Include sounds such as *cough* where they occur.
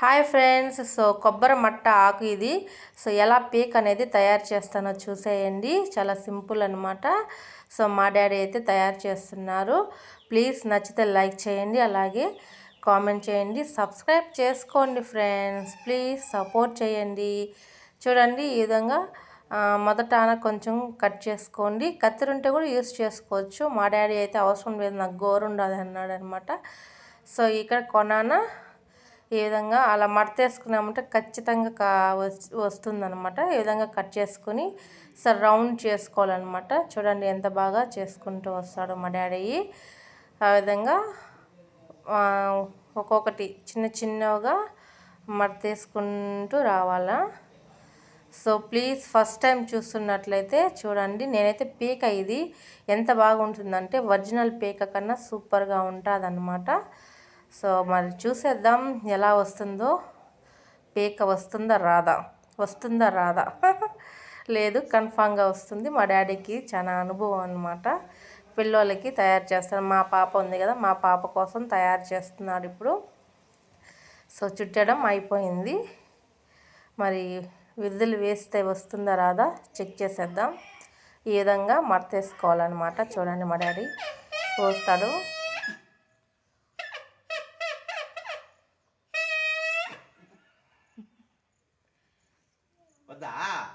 Hi friends so కొబ్బరి మట్ట ఆకు ఇది. సో ఎలా పీక్ అనేది తయారు చేస్తానో చూసేయండి. చాలా సింపుల్ అనమాట సో మా డాడీ అయితే తయారు చేస్తున్నారు. ప్లీజ్ నచ్చితే లైక్ చేయండి అలాగే కామెంట్ చేయండి. సబ్స్క్రైబ్ చేసుకోండి ఫ్రెండ్స్ ప్లీజ్ సపోర్ట్ చేయండి. చూడండి ఈ విధంగా మొదట కొంచెం కట్ చేసుకోండి. కత్తిరి ఉంటే కూడా యూస్ చేసుకోవచ్చు. మా డాడీ అయితే అవసరం లేదు నాకు గోరు ఉండదు అన్నాడు అనమాట సో ఇక్కడ కొనాన? ఈ విధంగా అలా మడతేసుకున్నామంటే ఖచ్చితంగా కా వస్తుందన్నమాట. ఈ విధంగా కట్ చేసుకుని సరౌండ్ రౌండ్ చేసుకోవాలన్నమాట. చూడండి ఎంత బాగా చేసుకుంటూ వస్తాడు మా డాడీ. ఆ విధంగా ఒక్కొక్కటి చిన్న చిన్నగా మడతేసుకుంటూ రావాలా. సో ప్లీజ్ ఫస్ట్ టైం చూస్తున్నట్లయితే చూడండి. నేనైతే పీక ఇది ఎంత బాగుంటుందంటే ఒరిజినల్ పీక కన్నా సూపర్గా ఉంటుంది సో మరి చూసేద్దాం ఎలా వస్తుందో. పీక వస్తుందా రాదా? వస్తుందా రాదా? *laughs* లేదు కన్ఫామ్గా వస్తుంది. మా డాడీకి చాలా అనుభవం అనమాట పిల్లోళ్ళకి తయారు చేస్తాను మా పాప ఉంది కదా మా పాప కోసం తయారు చేస్తున్నాడు ఇప్పుడు. సో చుట్టడం అయిపోయింది. మరి విధులు వేస్తే వస్తుందా రాదా? చెక్ చేసేద్దాం. ఈ విధంగా మడతేసుకోవాలన్నమాట. చూడండి మా డాడీ. పోస్తాడు 我打